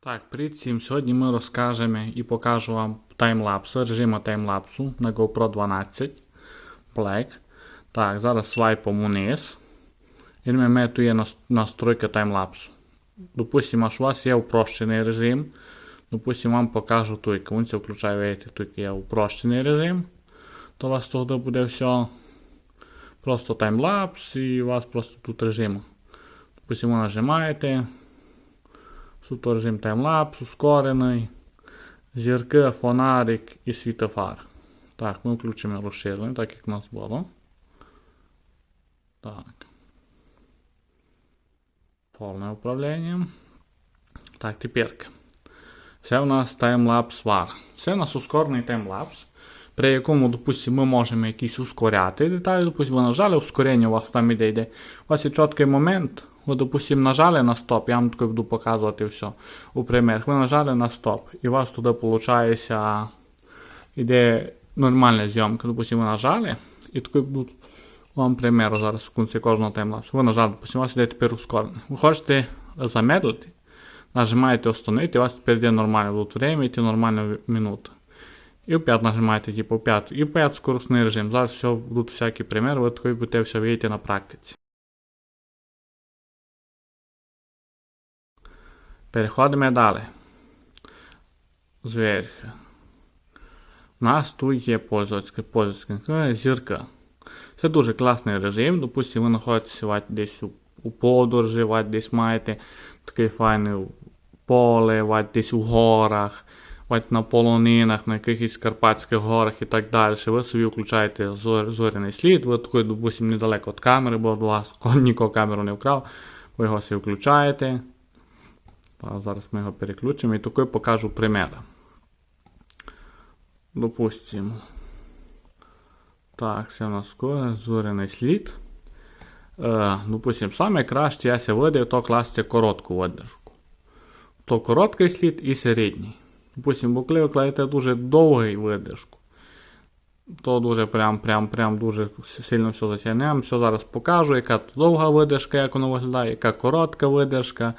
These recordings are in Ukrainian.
Так, привіт всім. Сьогодні ми розкажемо і покажу вам таймлапс, режиму таймлапсу на GoPro 12 Black. Так, зараз свайпом униз. І ми мету є нас- настройка таймлапсу. Допустимо, аж у вас є упрощений режим. Допустимо, вам покажу туйка. Він це включає, видите, туйка є упрощений режим. То у вас тоді буде все просто таймлапс і у вас просто тут режим. Допустимо, нажимаєте. Суто режим таймлапс, ускорений, зірки, фонарик і світофар. Так, ми включимо розширення, так як у нас було. Так. Повне управління. Так, тепер. Це у нас таймлапс вар. Це у нас ускорений таймлапс, при якому, допустимо, ми можемо якісь ускоряти деталі. Допустимо, ви нажали, ускорення у вас там іде йде. У вас є чіткий момент. Ви, допустимо, нажали на стоп, я вам таки буду показувати все у примірах. Ви нажали на стоп, і у вас туди виходить, іде нормальна зйомка. Допустимо, ви нажали, і такий будуть вам примір зараз в кінці кожного таймлапсу. Ви нажали, допустимо, у вас іде тепер ускорений. Ви хочете замедлити, нажимаєте остановити, у вас тепер йде нормально будуть время, йти нормально минута. І опять нажимаєте, типу, опять, і опять скоростний режим. Зараз все будуть всякі приміри, ви такий будете все видіти на практиці. Переходимо далі. Зверху. У нас тут є пользовательська пользовательська зірка. Це дуже класний режим. Допустимо, ви знаходитеся десь у, у подорожі, десь маєте таке файне поле, десь у горах, на полонинах, на якихось Карпатських горах і так далі. Ви собі включаєте зор, зоряний слід, ви такий, допустимо, недалеко від камери, бо вас нікого камеру не вкрав. Ви його собі включаєте. Та, зараз ми його переключимо і такий покажу примір. Допустимо. Так, це у нас скоро зоряний слід. Е, допустимо, саме краще я видив, то класти коротку видержку. То короткий слід і середній. Допустимо, бо коли ви кладете дуже довгий видержку, то дуже прям, прям, прям дуже сильно все затягнемо. Все зараз покажу, яка довга видержка, як воно виглядає, яка коротка видержка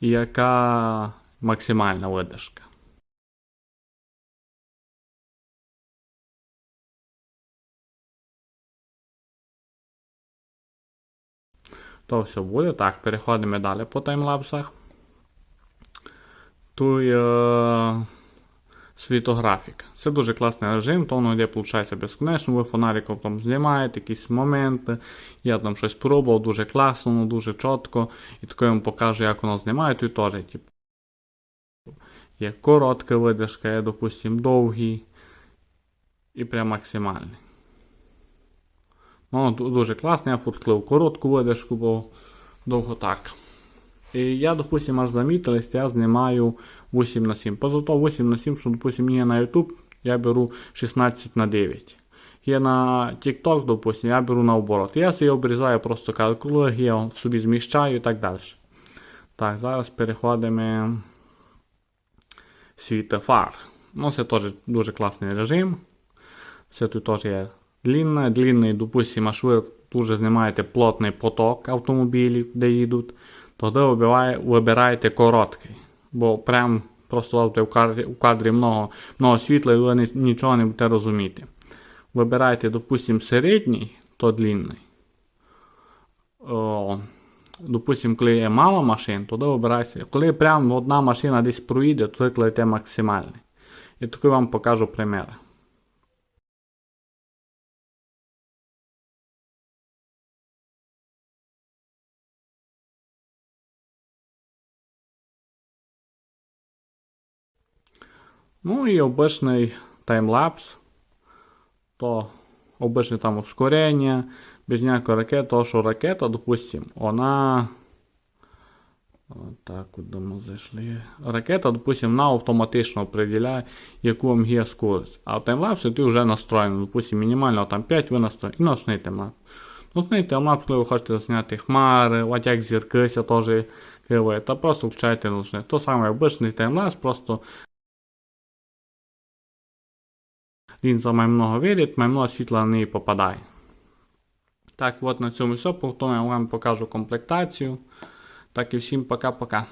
яка максимальна видержка. То все буде. Так, переходимо далі по таймлапсах. Тут е, світографіка. Це дуже класний режим, то воно йде, виходить, безконечно. Ви фонариком там знімаєте якісь моменти. Я там щось пробував, дуже класно, ну, дуже чітко. І таке вам покажу, як воно знімає, тут теж, типу. Є коротка видержка, є, допустим, довгий і прям максимальний. Ну, дуже класно, я фотклив коротку видержку, бо довго так. Я, допустим, аж замітились, я знімаю 8 на 7. Позато 8 на 7, що, допустим, є на YouTube, я беру 16 на 9. Є на TikTok, допустим, я беру наоборот. Я собі обрізаю просто калькулер, я собі зміщаю і так далі. Так, зараз переходимо світофар. Ну, це теж дуже класний режим. Це тут теж є длинна. Длинний, допустимо, аж ви дуже знімаєте плотний поток автомобілів, де їдуть, тоді вибираєте короткий. Бо прям просто у в кадрі, в кадрі много, много світла і ви нічого не будете розуміти. Вибираєте, допустимо, середній, то длинний. О, допустим, коли є мало машин, тоді вибирайте. Коли прям одна машина десь проїде, то ви максимальний. І такий вам покажу примір. Ну і обичний таймлапс. То обичне там ускорення, без ніякої ракети, то що ракета, допустим, вона. Так, куди ми зайшли. Ракета, допустим, вона автоматично определяє, яку вам є скорость. А в таймлапсі ти вже настроєний. Допустим, мінімально там 5 ви настроєні. І ночний таймлапс. Ночний таймлапс, коли ви хочете зняти хмари, от як зіркися теж криває, та просто включайте ночний. То саме обичний таймлапс, просто він за маймного виліт, маймно світла неї попадає. Так, от на цьому все. Потім я вам покажу комплектацію. Так і всім пока-пока.